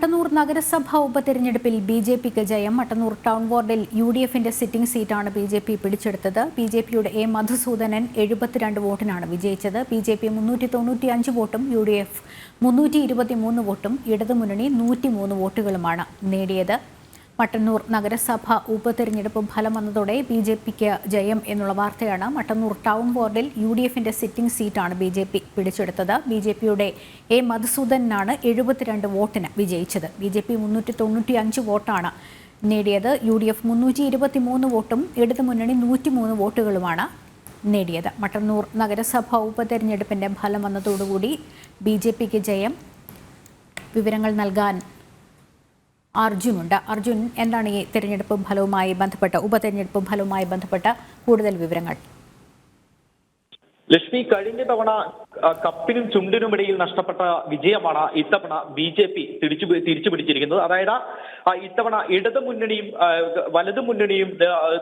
മട്ടന്നൂർ നഗരസഭാ ഉപതെരഞ്ഞെടുപ്പിൽ B J പിക്ക് ജയം. മട്ടന്നൂർ ടൗൺ വാർഡിൽ യു ഡി എഫിന്റെ സിറ്റിംഗ് സീറ്റാണ് ബി ജെ പി പിടിച്ചെടുത്തത്. ബി ജെ പിയുടെ എ മധുസൂദനൻ എഴുപത്തിരണ്ട് വോട്ടിനാണ് വിജയിച്ചത്. ബി ജെ പി മുന്നൂറ്റി തൊണ്ണൂറ്റി അഞ്ച് വോട്ടും യു ഡി എഫ് മുന്നൂറ്റി ഇരുപത്തിമൂന്ന് വോട്ടും ഇടതുമുന്നണി നൂറ്റിമൂന്ന് വോട്ടുകളുമാണ് നേടിയത്. മട്ടന്നൂർ നഗരസഭ ഉപതെരഞ്ഞെടുപ്പ് ഫലം വന്നതോടെ ബി ജെ പിക്ക് ജയം എന്നുള്ള വാർത്തയാണ് മട്ടന്നൂർ ടൗൺ ബോർഡിൽ യു ഡി എഫിന്റെ സിറ്റിംഗ് സീറ്റാണ് ബി ജെ പി പിടിച്ചെടുത്തത്. ബി ജെ പിയുടെ എ മധുസൂദനാണ് എഴുപത്തിരണ്ട് വോട്ടിന് വിജയിച്ചത്. ബി ജെ പി മുന്നൂറ്റി തൊണ്ണൂറ്റി അഞ്ച് വോട്ടാണ് നേടിയത്. യു ഡി എഫ് മുന്നൂറ്റി ഇരുപത്തി മൂന്ന് വോട്ടും ഇടതു മുന്നണി നൂറ്റിമൂന്ന് വോട്ടുകളുമാണ് നേടിയത്. മട്ടന്നൂർ നഗരസഭ ഉപതെരഞ്ഞെടുപ്പിന്റെ ഫലം വന്നതോടുകൂടി ബി ജെ പിക്ക് ജയം. വിവരങ്ങൾ നൽകാൻ അർജുനുണ്ട്. അർജുൻ എന്താണ് ഈ തെരഞ്ഞെടുപ്പ് ഫലവുമായി ബന്ധപ്പെട്ട ഉപതെരഞ്ഞെടുപ്പ് ഫലവുമായി ബന്ധപ്പെട്ട കൂടുതൽ വിവരങ്ങൾ? ലക്ഷ്മി കഴിഞ്ഞ തവണ കപ്പിനും ചുണ്ടിനുമിടയിൽ നഷ്ടപ്പെട്ട വിജയമാണ് ഇത്തവണ ബി ജെ പി തിരിച്ചു തിരിച്ചു പിടിച്ചിരിക്കുന്നത്. അതായത് ഇത്തവണ ഇടതു മുന്നണിയും വലതു മുന്നണിയും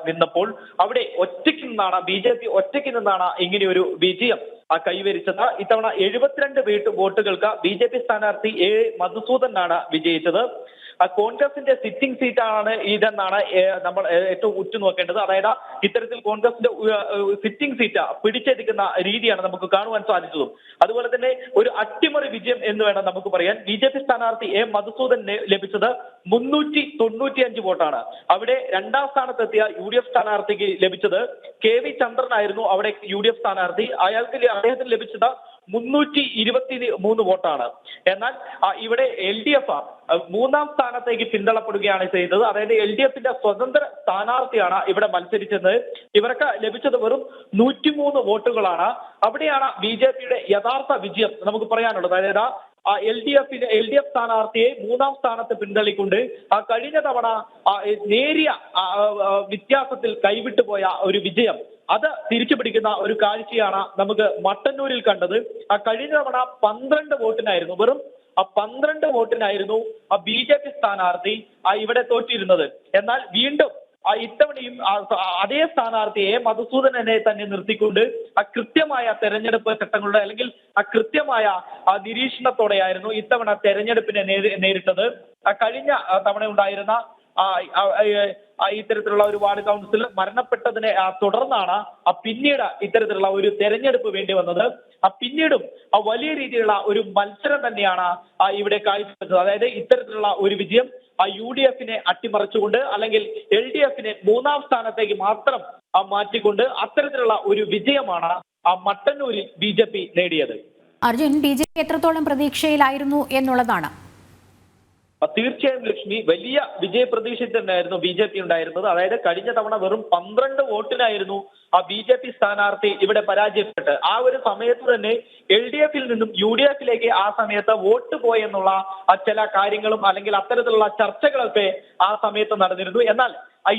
നിന്നപ്പോൾ അവിടെ ഒറ്റയ്ക്ക് നിന്നാണ് ബി ജെ പി ഒറ്റയ്ക്ക് നിന്നാണ് ഇങ്ങനെയൊരു വിജയം കൈവരിച്ചത്. ഇത്തവണ എഴുപത്തിരണ്ട് വീട്ട് വോട്ടുകൾക്ക് ബി ജെ പി സ്ഥാനാർത്ഥി എ മധുസൂദനാണ് വിജയിച്ചത്. കോൺഗ്രസിന്റെ സിറ്റിംഗ് സീറ്റാണ് ഇതെന്നാണ് നമ്മൾ ഏറ്റവും ഉറ്റുനോക്കേണ്ടത്. അതായത് ഇത്തരത്തിൽ കോൺഗ്രസിന്റെ സിറ്റിംഗ് സീറ്റ് പിടിച്ചെടുക്കുന്ന രീതിയാണ് നമുക്ക് കാണുവാൻ സാധിച്ചത്. അതുപോലെ തന്നെ ഒരു അട്ടിമറി വിജയം എന്ന് വേണം നമുക്ക് പറയാൻ. ബി ജെ പി സ്ഥാനാർത്ഥി എ മധുസൂദൻ ലഭിച്ചത് മുന്നൂറ്റി തൊണ്ണൂറ്റിയഞ്ച് വോട്ടാണ്. അവിടെ രണ്ടാം സ്ഥാനത്തെത്തിയ യു ഡി എഫ് സ്ഥാനാർത്ഥിക്ക് ലഭിച്ചത് കെ വി ചന്ദ്രനായിരുന്നു. അവിടെ യു ഡി എഫ് സ്ഥാനാർത്ഥി. അയാൾക്ക് അദ്ദേഹത്തിന് ലഭിച്ചത് മുന്നൂറ്റി ഇരുപത്തി മൂന്ന് വോട്ടാണ്. എന്നാൽ ഇവിടെ എൽ ഡി എഫ് മൂന്നാം സ്ഥാനത്തേക്ക് പിന്തള്ളപ്പെടുകയാണ് ചെയ്തത്. അതായത് എൽ ഡി എഫിന്റെ സ്വതന്ത്ര സ്ഥാനാർത്ഥിയാണ് ഇവിടെ മത്സരിച്ചത്. ഇവർക്ക് ലഭിച്ചത് വെറും നൂറ്റിമൂന്ന് വോട്ടുകളാണ്. അവിടെയാണ് ബി ജെ പിയുടെ യഥാർത്ഥ വിജയം നമുക്ക് പറയാനുള്ളത്. അതായത് എൽ ഡി എഫിന് എൽ ഡി എഫ് സ്ഥാനാർത്ഥിയെ മൂന്നാം സ്ഥാനത്ത് പിന്തള്ളിക്കൊണ്ട് കഴിഞ്ഞ തവണ നേരിയ വ്യത്യാസത്തിൽ കൈവിട്ടുപോയ ഒരു വിജയം അത് തിരിച്ചു പിടിക്കുന്ന ഒരു കാഴ്ചയാണ് നമുക്ക് മട്ടന്നൂരിൽ കണ്ടത്. ആ കഴിഞ്ഞ തവണ പന്ത്രണ്ട് വോട്ടിനായിരുന്നു വെറും ആ പന്ത്രണ്ട് വോട്ടിനായിരുന്നു ആ ബി ജെ പി സ്ഥാനാർത്ഥി ആ ഇവിടെ തോറ്റിരുന്നത്. എന്നാൽ വീണ്ടും ആ ഇത്തവണയും അതേ സ്ഥാനാർത്ഥിയെ മധുസൂദനനെ തന്നെ നിർത്തിക്കൊണ്ട് ആ കൃത്യമായ തെരഞ്ഞെടുപ്പ് ചട്ടങ്ങളുടെ അല്ലെങ്കിൽ ആ കൃത്യമായ ആ നിരീക്ഷണത്തോടെയായിരുന്നു ഇത്തവണ തെരഞ്ഞെടുപ്പിനെ നേരിട്ടത്. കഴിഞ്ഞ തവണ ഉണ്ടായിരുന്ന ഇത്തരത്തിലുള്ള ഒരു വാർഡ് കൗൺസിലർ മരണപ്പെട്ടതിനെ തുടർന്നാണ് ആ പിന്നീട് ഇത്തരത്തിലുള്ള ഒരു തെരഞ്ഞെടുപ്പ് വേണ്ടി വന്നത്. ആ പിന്നീടും ആ വലിയ രീതിയിലുള്ള ഒരു മത്സരം തന്നെയാണ് ഇവിടെ കാഴ്ചവെച്ചത്. അതായത് ഇത്തരത്തിലുള്ള ഒരു വിജയം ആ യു ഡി എഫിനെ അട്ടിമറിച്ചുകൊണ്ട് അല്ലെങ്കിൽ എൽ ഡി എഫിനെ മൂന്നാം സ്ഥാനത്തേക്ക് മാത്രം മാറ്റിക്കൊണ്ട് അത്തരത്തിലുള്ള ഒരു വിജയമാണ് ആ മട്ടന്നൂരിൽ ബി ജെ പി നേടിയത്. അർജുൻ ബി ജെ പി എത്രത്തോളം പ്രതീക്ഷയിലായിരുന്നു എന്നുള്ളതാണ്. തീർച്ചയായും ലക്ഷ്മി വലിയ വിജയ പ്രതീക്ഷ തന്നെയായിരുന്നു ബി ജെ പി ഉണ്ടായിരുന്നത്. അതായത് കഴിഞ്ഞ തവണ വെറും പന്ത്രണ്ട് വോട്ടിനായിരുന്നു ആ ബി ജെ പി സ്ഥാനാർത്ഥി ഇവിടെ പരാജയപ്പെട്ട് ആ ഒരു സമയത്ത് തന്നെ എൽ ഡി എഫിൽ നിന്നും യു ഡി എഫിലേക്ക് ആ സമയത്ത് വോട്ട് പോയെന്നുള്ള ചില കാര്യങ്ങളും അല്ലെങ്കിൽ അത്തരത്തിലുള്ള ചർച്ചകളൊക്കെ ആ സമയത്ത് നടന്നിരുന്നു. എന്നാൽ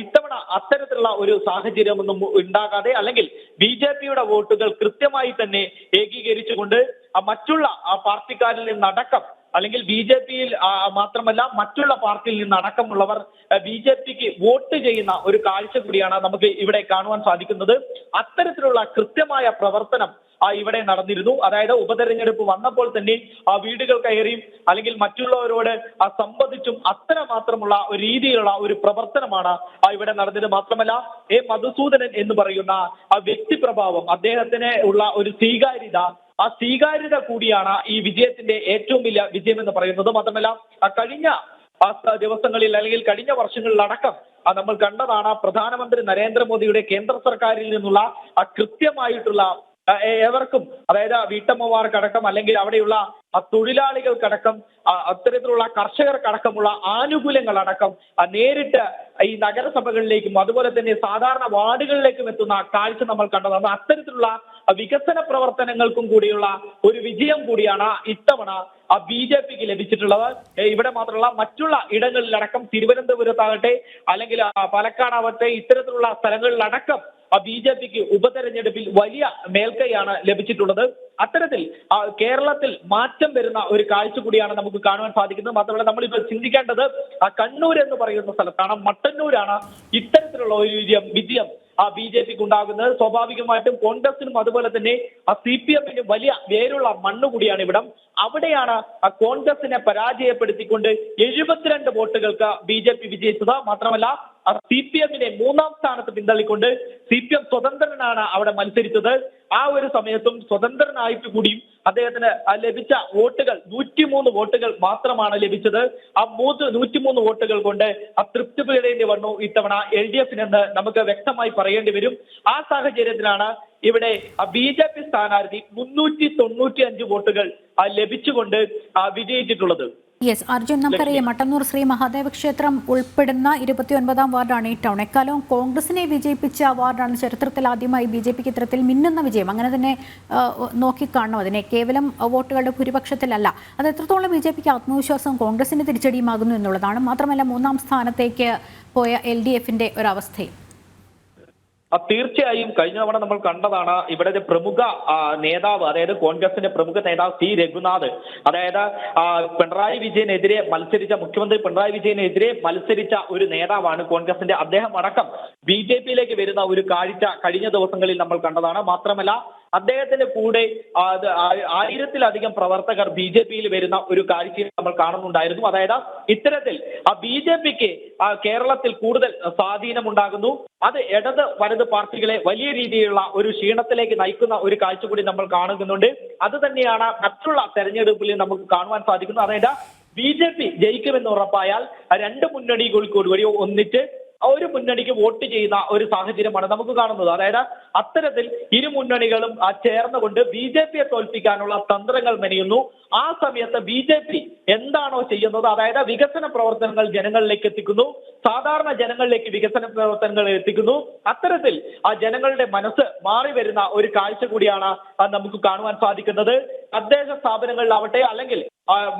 ഇത്തവണ അത്തരത്തിലുള്ള ഒരു സാഹചര്യമൊന്നും ഉണ്ടാകാതെ അല്ലെങ്കിൽ ബി ജെ പിയുടെ വോട്ടുകൾ കൃത്യമായി തന്നെ ഏകീകരിച്ചുകൊണ്ട് മറ്റുള്ള ആ പാർട്ടിക്കാരിൽ നിന്നടക്കം അല്ലെങ്കിൽ ബി ജെ പിയിൽ മാത്രമല്ല മറ്റുള്ള പാർട്ടിയിൽ നിന്ന് അടക്കമുള്ളവർ ബി ജെ പിക്ക് വോട്ട് ചെയ്യുന്ന ഒരു കാഴ്ച കൂടിയാണ് നമുക്ക് ഇവിടെ കാണുവാൻ സാധിക്കുന്നത്. അത്തരത്തിലുള്ള കൃത്യമായ പ്രവർത്തനം ഇവിടെ നടന്നിരുന്നു. അതായത് ഉപതെരഞ്ഞെടുപ്പ് വന്നപ്പോൾ തന്നെ ആ വീടുകൾ കയറിയും അല്ലെങ്കിൽ മറ്റുള്ളവരോട് സംവദിച്ചും അത്ര മാത്രമുള്ള ഒരു രീതിയിലുള്ള ഒരു പ്രവർത്തനമാണ് ഇവിടെ നടന്നത്. മാത്രമല്ല എ മധുസൂദനൻ എന്ന് പറയുന്ന ആ വ്യക്തിപ്രഭാവം അദ്ദേഹത്തിന് ഉള്ള ഒരു സ്വീകാര്യത ആ സ്വീകാര്യത കൂടിയാണ് ഈ വിജയത്തിന്റെ ഏറ്റവും വലിയ വിജയം എന്ന് പറയുന്നത്. മാത്രമല്ല കഴിഞ്ഞ ദിവസങ്ങളിൽ അല്ലെങ്കിൽ കഴിഞ്ഞ വർഷങ്ങളിലടക്കം നമ്മൾ കണ്ടതാണ് പ്രധാനമന്ത്രി നരേന്ദ്രമോദിയുടെ കേന്ദ്ര സർക്കാരിൽ നിന്നുള്ള കൃത്യമായിട്ടുള്ള ഏവർക്കും അതായത് വീട്ടമ്മമാർക്കടക്കം അല്ലെങ്കിൽ അവിടെയുള്ള ആ തൊഴിലാളികൾക്കടക്കം അത്തരത്തിലുള്ള കർഷകർക്കടക്കമുള്ള ആനുകൂല്യങ്ങളടക്കം അടക്കം നേരിട്ട് ഈ നഗരസഭകളിലേക്കും അതുപോലെ തന്നെ സാധാരണ വാർഡുകളിലേക്കും എത്തുന്ന കാഴ്ച നമ്മൾ കണ്ടതാണ്. അത്തരത്തിലുള്ള വികസന പ്രവർത്തനങ്ങൾക്കും കൂടിയുള്ള ഒരു വിജയം കൂടിയാണ് ഇത്തവണ ആ ബി ജെ പിക്ക് ലഭിച്ചിട്ടുള്ളത്. ഇവിടെ മാത്രമല്ല മറ്റുള്ള ഇടങ്ങളിലടക്കം തിരുവനന്തപുരത്താകട്ടെ അല്ലെങ്കിൽ പാലക്കാടാവട്ടെ ഇത്തരത്തിലുള്ള സ്ഥലങ്ങളിലടക്കം ആ ബി ജെ പിക്ക് ഉപതെരഞ്ഞെടുപ്പിൽ വലിയ മേൽക്കൈയാണ് ലഭിച്ചിട്ടുള്ളത്. അത്തരത്തിൽ കേരളത്തിൽ മാറ്റം വരുന്ന ഒരു കാഴ്ച കൂടിയാണ് നമുക്ക് കാണുവാൻ സാധിക്കുന്നത്. മാത്രമല്ല നമ്മളിപ്പോൾ ചിന്തിക്കേണ്ടത് ആ കണ്ണൂർ എന്ന് പറയുന്ന സ്ഥലത്താണ് മട്ടന്നൂരാണ് ഇത്തരത്തിലുള്ള ഒരു വിജയം വിജയം ആ ബി ജെ പിക്ക് ഉണ്ടാകുന്നത്. സ്വാഭാവികമായിട്ടും കോൺഗ്രസിനും അതുപോലെ തന്നെ ആ സി പി എമ്മിനും വലിയ വേരുള്ള മണ്ണ് കൂടിയാണ് ഇവിടം. അവിടെയാണ് ആ കോൺഗ്രസിനെ പരാജയപ്പെടുത്തിക്കൊണ്ട് എഴുപത്തിരണ്ട് വോട്ടുകൾക്ക് ബി ജെ പി വിജയിച്ചത്. മാത്രമല്ല സി പി എമ്മിനെ മൂന്നാം സ്ഥാനത്ത് പിന്തള്ളിക്കൊണ്ട് സി പി എം സ്വതന്ത്രനാണ് അവിടെ മത്സരിച്ചത്. ആ ഒരു സമയത്തും സ്വതന്ത്രനായിട്ട് കൂടിയും അദ്ദേഹത്തിന് ലഭിച്ച വോട്ടുകൾ നൂറ്റിമൂന്ന് വോട്ടുകൾ മാത്രമാണ് ലഭിച്ചത്. ആ മൂന്ന് നൂറ്റിമൂന്ന് വോട്ടുകൾ കൊണ്ട് അതൃപ്തിപ്പെടേണ്ടി വന്നു ഇത്തവണ എൽ ഡി എഫിനെന്ന് നമുക്ക് വ്യക്തമായി പറയേണ്ടി വരും. ആ സാഹചര്യത്തിലാണ് ഇവിടെ ബി ജെ പി സ്ഥാനാർത്ഥി മുന്നൂറ്റി തൊണ്ണൂറ്റി അഞ്ച് വോട്ടുകൾ ആ, ലഭിച്ചുകൊണ്ട് ആ, വിജയിച്ചിട്ടുള്ളത്. യെസ് അർജുൻ നമുക്കറിയാം മട്ടന്നൂർ ശ്രീ മഹാദേവ ക്ഷേത്രം ഉൾപ്പെടുന്ന ഇരുപത്തിയൊൻപതാം വാർഡാണ് ഈ ടൗൺ എക്കാലവും കോൺഗ്രസിനെ വിജയിപ്പിച്ച വാർഡാണ് ചരിത്രത്തിൽ ആദ്യമായി ബി ജെ പിക്ക് ഇത്തരത്തിൽ മിന്നുന്ന വിജയം. അങ്ങനെ തന്നെ നോക്കിക്കാണോ നോക്കിക്കാണണം അതിനെ. കേവലം വോട്ടുകളുടെ ഭൂരിപക്ഷത്തിലല്ല. അത് എത്രത്തോളം ബി ജെ പിക്ക് ആത്മവിശ്വാസം കോൺഗ്രസിന് തിരിച്ചടിയുമാകുന്നു എന്നുള്ളതാണ്. മാത്രമല്ല മൂന്നാം സ്ഥാനത്തേക്ക് പോയ എൽ ഡി എഫിന്റെ ഒരവസ്ഥയും. തീർച്ചയായും കഴിഞ്ഞ തവണ നമ്മൾ കണ്ടതാണ് ഇവിടെ പ്രമുഖ നേതാവ് അതായത് കോൺഗ്രസിന്റെ പ്രമുഖ നേതാവ് സി രഘുനാഥ്. അതായത് പിണറായി വിജയനെതിരെ മത്സരിച്ച മുഖ്യമന്ത്രി പിണറായി വിജയനെതിരെ മത്സരിച്ച ഒരു നേതാവാണ് കോൺഗ്രസിന്റെ അദ്ദേഹം അടക്കം. ബി ജെ പിയിലേക്ക് വരുന്ന ഒരു കാഴ്ച കഴിഞ്ഞ ദിവസങ്ങളിൽ നമ്മൾ കണ്ടതാണ്. മാത്രമല്ല അദ്ദേഹത്തിന്റെ കൂടെ ആയിരത്തിലധികം പ്രവർത്തകർ ബി ജെ പിയിൽ വരുന്ന ഒരു കാഴ്ചയും നമ്മൾ കാണുന്നുണ്ടായിരുന്നു. അതായത് ഇത്തരത്തിൽ ആ ബി ജെ പിക്ക് കേരളത്തിൽ കൂടുതൽ സ്വാധീനമുണ്ടാകുന്നു. അത് ഇടത് വലത് പാർട്ടികളെ വലിയ രീതിയിലുള്ള ഒരു ക്ഷീണത്തിലേക്ക് നയിക്കുന്ന ഒരു കാഴ്ച കൂടി നമ്മൾ കാണുന്നുണ്ട്. അത് തന്നെയാണ് മറ്റുള്ള തെരഞ്ഞെടുപ്പിൽ നമുക്ക് കാണുവാൻ സാധിക്കുന്നത്. അതായത് ബി ജെ പി ജയിക്കുമെന്ന് ഉറപ്പായാൽ രണ്ട് രണ്ട് മുന്നണികൾക്കൂടി ഒന്നിച്ച് ഒരു മുന്നണിക്ക് വോട്ട് ചെയ്യുന്ന ഒരു സാഹചര്യമാണ് നമുക്ക് കാണുന്നത്. അതായത് അത്തരത്തിൽ ഇരു മുന്നണികളും ചേർന്നുകൊണ്ട് ബി ജെ പിയെ തോൽപ്പിക്കാനുള്ള തന്ത്രങ്ങൾ മെനയുന്നു. ആ സമയത്ത് ബി ജെ പി എന്താണോ ചെയ്യുന്നത് അതായത് വികസന പ്രവർത്തനങ്ങൾ ജനങ്ങളിലേക്ക് എത്തിക്കുന്നു. സാധാരണ ജനങ്ങളിലേക്ക് വികസന പ്രവർത്തനങ്ങൾ എത്തിക്കുന്നു. അത്തരത്തിൽ ആ ജനങ്ങളുടെ മനസ്സ് മാറി വരുന്ന ഒരു കാഴ്ച കൂടിയാണ് നമുക്ക് കാണുവാൻ സാധിക്കുന്നത്. തദ്ദേശ സ്ഥാപനങ്ങളിലാവട്ടെ അല്ലെങ്കിൽ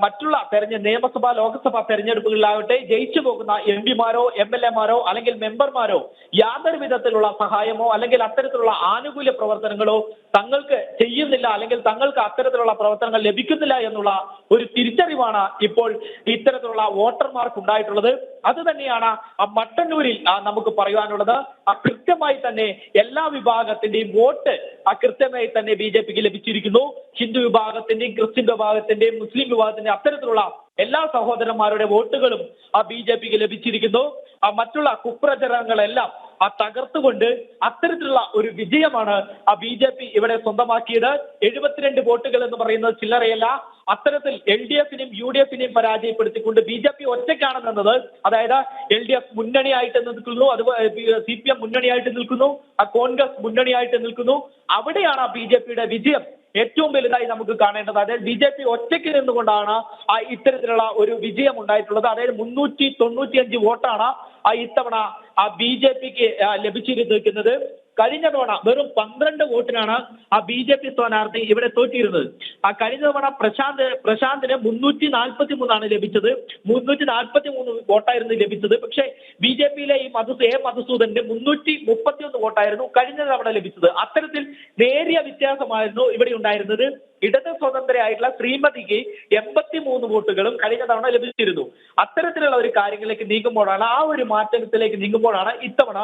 മറ്റുള്ള തെരഞ്ഞ നിയമസഭാ ലോക്സഭാ തെരഞ്ഞെടുപ്പുകളിലാവട്ടെ ജയിച്ചു പോകുന്ന എം പിമാരോ എം എൽ എമാരോ അല്ലെങ്കിൽ മെമ്പർമാരോ യാതൊരു വിധത്തിലുള്ള സഹായമോ അല്ലെങ്കിൽ അത്തരത്തിലുള്ള ആനുകൂല്യ പ്രവർത്തനങ്ങളോ തങ്ങൾക്ക് ചെയ്യുന്നില്ല അല്ലെങ്കിൽ തങ്ങൾക്ക് അത്തരത്തിലുള്ള പ്രവർത്തനങ്ങൾ ലഭിക്കുന്നില്ല എന്നുള്ള ഒരു തിരിച്ചറിവാണ് ഇപ്പോൾ ഇത്തരത്തിലുള്ള വോട്ടർമാർക്ക് ഉണ്ടായിട്ടുള്ളത് അത് തന്നെയാണ് ആ മട്ടന്നൂരിൽ നമുക്ക് പറയുവാനുള്ളത്. ആ കൃത്യമായി തന്നെ എല്ലാ വിഭാഗത്തിന്റെയും വോട്ട് ആ കൃത്യമായി തന്നെ ബി ജെ പിക്ക് ലഭിച്ചിരിക്കുന്നു. ഹിന്ദു വിഭാഗത്തിന്റെയും ക്രിസ്ത്യൻ വിഭാഗത്തിന്റെയും മുസ്ലിം വിഭാഗത്തിന്റെയും അത്തരത്തിലുള്ള എല്ലാ സഹോദരന്മാരുടെ വോട്ടുകളും ആ ബി ജെ പിക്ക് ലഭിച്ചിരിക്കുന്നു. ആ മറ്റുള്ള കുപ്രചരണങ്ങളെല്ലാം ആ തകർത്തുകൊണ്ട് അത്തരത്തിലുള്ള ഒരു വിജയമാണ് ആ ബി ജെ പി ഇവിടെ സ്വന്തമാക്കിയത്. എഴുപത്തിരണ്ട് വോട്ടുകൾ എന്ന് പറയുന്നത് ചില്ലറയല്ല. അത്തരത്തിൽ എൽ ഡി എഫിനെയും യു ഡി എഫിനെയും പരാജയപ്പെടുത്തിക്കൊണ്ട് ബി ജെ പി ഒറ്റയ്ക്കാണ് നിന്നത് അതായത് എൽ ഡി എഫ് മുന്നണിയായിട്ട് നിൽക്കുന്നു അതുപോലെ സി പി എം മുന്നണിയായിട്ട് നിൽക്കുന്നു ആ കോൺഗ്രസ് മുന്നണിയായിട്ട് നിൽക്കുന്നു. അവിടെയാണ് ആ ബി ജെ പിയുടെ വിജയം. ഏറ്റവും വലുതായി നമുക്ക് കാണേണ്ടത് അതായത് ബി ജെ പി ഒറ്റയ്ക്ക് നിന്നുകൊണ്ടാണ് ആ ഇത്തരത്തിലുള്ള ഒരു വിജയം ഉണ്ടായിട്ടുള്ളത് അതായത് മുന്നൂറ്റി തൊണ്ണൂറ്റിയഞ്ച് വോട്ടാണ് ആ ഇത്തവണ ആ ബി ജെ പിക്ക് ലഭിച്ചിരിക്കുന്നത് കഴിഞ്ഞ തവണ വെറും പന്ത്രണ്ട് വോട്ടിനാണ് ആ ബി ജെ പി സ്ഥാനാർത്ഥി ഇവിടെ തോറ്റിരുന്നത്. ആ കഴിഞ്ഞ തവണ പ്രശാന്ത് പ്രശാന്തിന് മുന്നൂറ്റി നാൽപ്പത്തി മൂന്നാണ് ലഭിച്ചത്. മുന്നൂറ്റി നാൽപ്പത്തി മൂന്ന് വോട്ടായിരുന്നു ലഭിച്ചത്. പക്ഷെ ബി ജെ പിയിലെ ഈ മധുസൂ എ മധുസൂദന്റെ മുന്നൂറ്റി മുപ്പത്തി ഒന്ന് വോട്ടായിരുന്നു കഴിഞ്ഞ തവണ ലഭിച്ചത്. അത്തരത്തിൽ നേരിയ വ്യത്യാസമായിരുന്നു ഇവിടെ ഉണ്ടായിരുന്നത്. ഇടത് സ്വതന്ത്രയായിട്ടുള്ള ശ്രീമതിക്ക് എൺപത്തി മൂന്ന് വോട്ടുകളും കഴിഞ്ഞ തവണ ലഭിച്ചിരുന്നു. അത്തരത്തിലുള്ള ഒരു കാര്യങ്ങളിലേക്ക് നീങ്ങുമ്പോഴാണ് ആ ഒരു മാറ്റത്തിലേക്ക് നീങ്ങുമ്പോഴാണ് ഇത്തവണ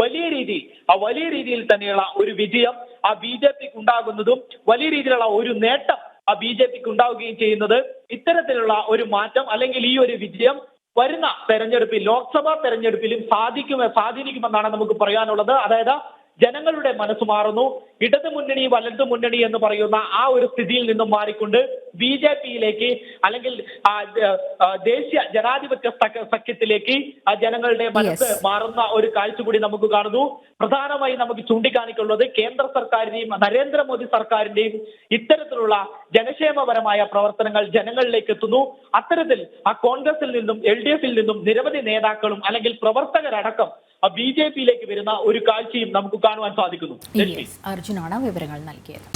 വലിയ രീതി ആ വലിയ രീതിയിൽ തന്നെയുള്ള ഒരു വിജയം ആ ബി ജെ പിക്ക് ഉണ്ടാകുന്നതും വലിയ രീതിയിലുള്ള ഒരു നേട്ടം ആ ബി ജെ പിക്ക് ഉണ്ടാവുകയും ചെയ്യുന്നത് ഇത്തരത്തിലുള്ള ഒരു മാറ്റം അല്ലെങ്കിൽ ഈ ഒരു വിജയം വരുന്ന തെരഞ്ഞെടുപ്പിൽ ലോക്സഭാ തെരഞ്ഞെടുപ്പിലും സാധിക്കും സ്വാധീനിക്കുമെന്നാണ് നമുക്ക് പറയാനുള്ളത്. അതായത് ജനങ്ങളുടെ മനസ്സ് മാറുന്നു. ഇടതു മുന്നണി വലതു മുന്നണി എന്ന് പറയുന്ന ആ ഒരു സ്ഥിതിയിൽ നിന്നും മാറിക്കൊണ്ട് ബി ജെ പിയിലേക്ക് അല്ലെങ്കിൽ ദേശീയ ജനാധിപത്യ സഖ്യത്തിലേക്ക് ആ ജനങ്ങളുടെ മനസ്സ് മാറുന്ന ഒരു കാഴ്ച കൂടി നമുക്ക് കാണുന്നു. പ്രധാനമായി നമുക്ക് ചൂണ്ടിക്കാണിക്കുള്ളത് കേന്ദ്ര സർക്കാരിന്റെയും നരേന്ദ്രമോദി സർക്കാരിന്റെയും ഇത്തരത്തിലുള്ള ജനക്ഷേമപരമായ പ്രവർത്തനങ്ങൾ ജനങ്ങളിലേക്ക് എത്തുന്നു. അത്തരത്തിൽ ആ കോൺഗ്രസിൽ നിന്നും എൽ ഡി എഫിൽ നിന്നും നിരവധി നേതാക്കളും അല്ലെങ്കിൽ പ്രവർത്തകരടക്കം ആ ബി ജെ പിയിലേക്ക് വരുന്ന ഒരു കാഴ്ചയും നമുക്ക് കാണുവാൻ സാധിക്കുന്നു. അർജുനാണ് വിവരങ്ങൾ നൽകിയത്.